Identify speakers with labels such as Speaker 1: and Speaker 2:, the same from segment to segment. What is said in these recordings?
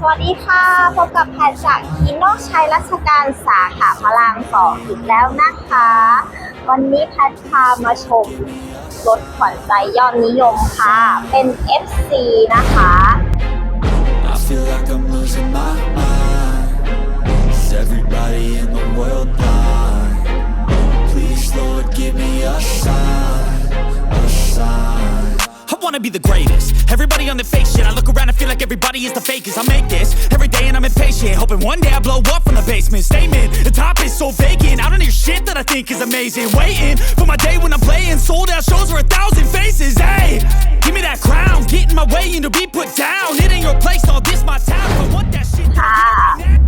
Speaker 1: สวัสดีค่ะ พบกับแพทจากอินโนชัยรัชการสาขาพระรามสองอีกแล้วนะคะ วันนี้แพทพามาชมรถขวัญใจยอดนิยมค่ะ เป็น FC นะคะ
Speaker 2: Everybody in the world blind? Please, Lord, give me a sign, a sign.
Speaker 3: I wanna be the greatest. Everybody on the fake shit. I look around and feel like everybody is the fakest. I make this every day and I'm impatient. Hoping one day I blow up from the basement. Statement, the top is so vacant. I don't hear shit that I think is amazing. Waiting for my day when I'm playing. Sold out shows for a thousand faces. Hey, give me that crown. Get in my way and to be put down. It ain't your place, all this my town. I want that shit.
Speaker 1: ค่ะ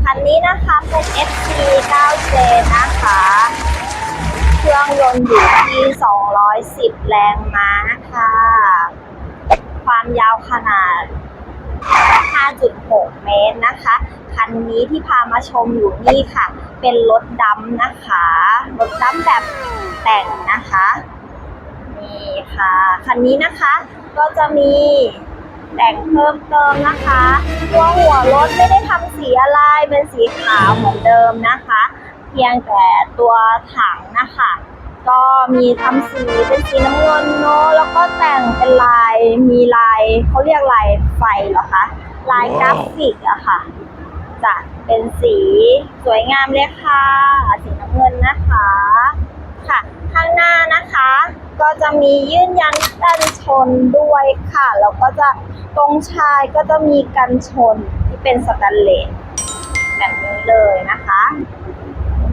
Speaker 1: คันนี้นะคะเป็น FC 9J นะคะ เครื่องยนต์อยู่ที่ 210 แรงม้าค่ะ ความยาวขนาด 5.6 เมตรนะคะ คันนี้ที่พามาชมอยู่นี่ค่ะ เป็นรถดำนะคะ รถดำแบบแต่งนะคะ นี่ค่ะ คันนี้นะคะก็จะมีแต่งเพิ่มเติมนะคะตัวหัวรถไม่ได้ทำสีอะไร เป็นสีขาวเหมือนเดิมนะคะ เพียงแต่ตัวถังนะคะ ก็มีทำสีเป็นสีน้ำเงินเนาะแล้วก็แต่งเป็นลายมีลายเขาเรียกลายไฟเหรอคะลายกราฟิกอะค่ะจะเป็นสีสวยงามเลยค่ะสีน้ำเงินนะคะค่ะข้างหน้านะคะ ก็จะมียื่นยันกันชนด้วยค่ะ แล้วก็จะตรงชายก็จะมีกันชนที่เป็นสแตนเลสแบบนี้เลยนะคะ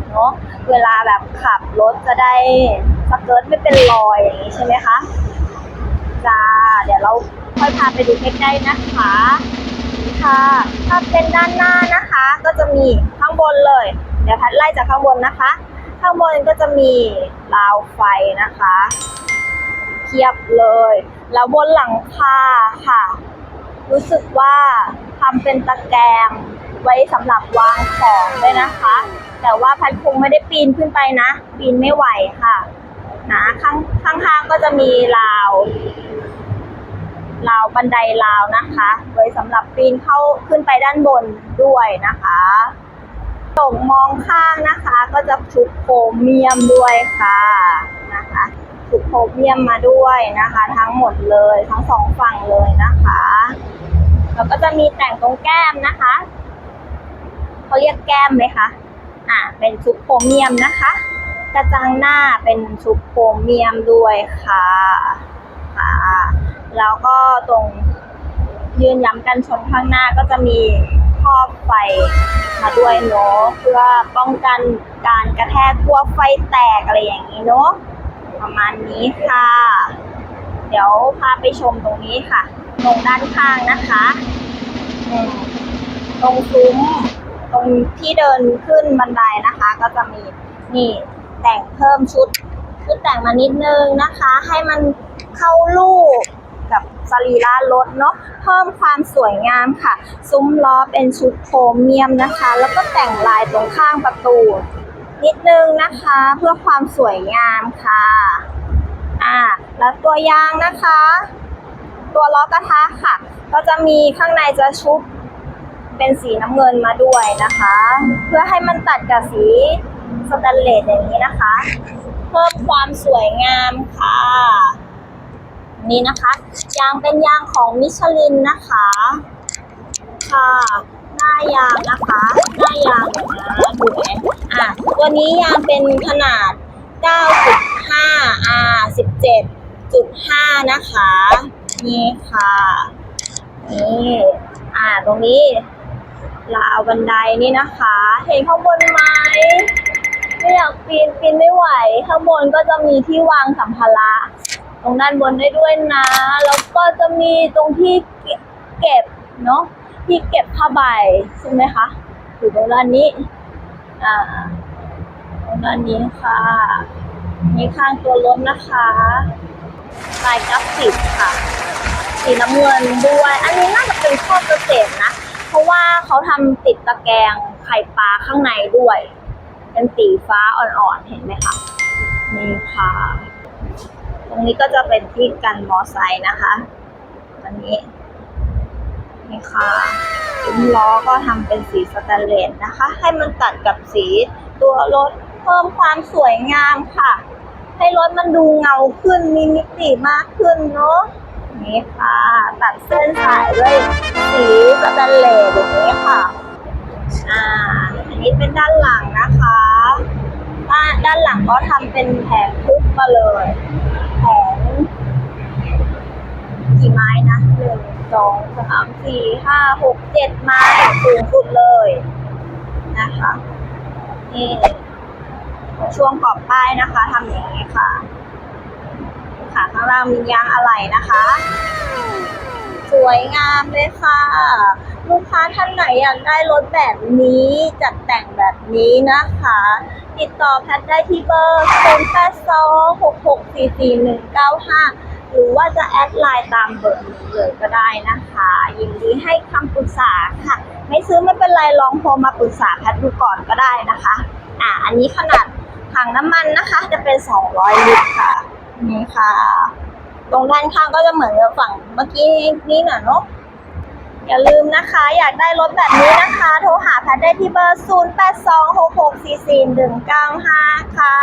Speaker 1: เนาะ เวลาแบบขับรถจะได้สเกิร์ตไม่เป็นรอยอย่างนี้ใช่ไหมคะจ้าเดี๋ยวเราค่อยพาไปดูใกล้ๆนะคะ ค่ะ ถ้าเป็นด้านหน้านะคะ ก็จะมีข้างบนเลย เดี๋ยวพัดไล่จากข้างบนนะคะ ข้างบนก็จะมีราวไฟนะคะเทียบเลย แล้วบนหลังคาค่ะ รู้สึกว่าทำเป็นตะแกรง ไว้สำหรับวางของด้วยนะคะ แต่ว่าพัดคงไม่ได้ปีนขึ้นไปนะ ปีนไม่ไหวค่ะนะข้างข้างๆก็จะมีราวราวบันไดราวนะคะ ไว้สำหรับปีนเข้าขึ้นไปด้านบนด้วยนะคะตกมองข้างนะคะ ก็จะชุบโครเมียมด้วยค่ะนะคะชุบโครเมียมมาด้วยนะคะ ทั้งหมดเลยทั้งสองฝั่งเลยนะคะแล้วก็จะมีแต่งตรงแก้มนะคะ เขาเรียกแก้มไหมคะอ่าเป็นชุบโครเมียมนะคะ กระจังหน้าเป็นชุบโครเมียมด้วยค่ะค่ะแล้วก็ตรงยืนย้ำกันชนข้างหน้าก็จะมีครอบไฟมาด้วยเนาะเพื่อป้องกันการกระแทกกลัวไฟแตกอะไรอย่างนี้เนาะประมาณนี้ค่ะ เดี๋ยวพาไปชมตรงนี้ค่ะ ตรงด้านข้างนะคะ ตรงซุ้ม ตรงที่เดินขึ้นบันไดนะคะ ก็จะมีนี่แต่งเพิ่มชุด ชุดแต่งมานิดนึงนะคะ ให้มันเข้าลูกกับสรีระรถเนาะเพิ่มความสวยงามค่ะ ซุ้มล้อเป็นชุดโครเมียมนะคะ แล้วก็แต่งลายตรงข้างประตู นิดนึงนะคะเพื่อความสวยงามค่ะอ่าแล้วตัวยางนะคะ ตัวล้อกระทะค่ะ ก็จะมีข้างในจะชุบ เป็นสีน้ำเงินมาด้วยนะคะ เพื่อให้มันตัดกับสีสแตนเลสอย่างนี้นะคะ เพิ่มความสวยงามค่ะ นี่นะคะ ยางเป็นยางของมิชลินนะคะ ค่ะหน้ายางนะคะหน้ายางนะดูไหมอะตัวนี้ยางเป็นขนาด 9.5 R 17.5 นะคะ นี่ค่ะนี่อ่าตรงนี้ ราวบันไดนี่นะคะ เห็นข้างบนไหมไม่อยากปีนปีนไม่ไหว ข้างบนก็จะมีที่วางสัมภาระตรงด้านบนได้ด้วยนะ แล้วก็จะมีตรงที่เก็บเนาะที่เก็บผ้าใบใช่ไหมคะอยู่ตรงด้านนี้อ่าตรงด้านนี้ค่ะมีข้างตัวรถนะคะลายกราฟิกค่ะ สีน้ำเงินด้วย อันนี้น่าจะเป็นข้อเกษตรนะ ราะว่าเขาทำติดตะแกรงไข่ปลาข้างในด้วย เป็นสีฟ้าอ่อนๆเห็นไหมคะนี่ค่ะ ตรงนี้ก็จะเป็นที่กันมอไซค์นะคะอันนี้นี่ค่ะซุ้มล้อก็ทำเป็นสีสแตนเลสนะคะ ให้มันตัดกับสีตัวรถเพิ่มความสวยงามค่ะ ให้รถมันดูเงาขึ้นมีมิติมากขึ้นเนาะ นี่ค่ะ ตัดเส้นสายด้วยสีสแตนเลสอย่างนี้ค่ะ อ่า อันนี้เป็นด้านหลังนะคะด้านด้านหลังก็ทำเป็นแผงทึบมาเลยแผงกี่ไม้นะหนึ่งสองสามสี่ห้าหกเจ็ดไม้สูงสุดเลยนะคะนี่ช่วงขอบป้ายนะคะทำอย่างนี้ค่ะ ค่ะ ข้างล่างมียางอะไหล่นะคะ สวยงามเลยค่ะ ลูกค้าท่านไหนอยากได้รถแบบนี้จัดแต่งแบบนี้นะคะ ติดต่อแพทได้ที่เบอร์0 8 2 6 6 4 4 1 9 5 หรือว่าจะแอดไลน์ตามเบอร์นี้เลยก็ได้นะคะ ยินดีให้คำปรึกษาค่ะ ไม่ซื้อไม่เป็นไรลองโทรมาปรึกษาแพทดูก่อนก็ได้นะคะ อ่าอันนี้ขนาดถังน้ำมันนะคะ จะเป็น 200 ลิตรค่ะ นี่ค่ะ ตรงด้านข้างก็จะเหมือนกับฝั่งเมื่อกี้นี้หน่อยเนาะอย่าลืมนะคะ อยากได้รถแบบนี้นะคะ โทรหาแพทได้ที่เบอร์ 0826644195 ค่ะ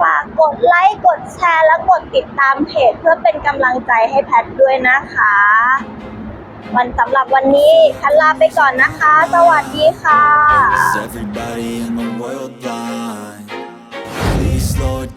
Speaker 1: ฝากกดไลค์ กดแชร์ และกดติดตามเพจเพื่อเป็นกำลังใจให้แพทด้วยนะคะ วันสำหรับวันนี้แพทลาไปก่อนนะคะ สวัสดีค่ะ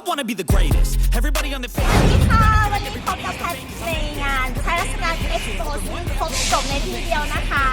Speaker 3: I wanna be the greatest. Everybody on the สวัสดี
Speaker 1: ค่ะวันนี้พบกับแพทในงานเทศกาลเอ็กซ์โปซึ่งครบจบในที่เดียวนะคะ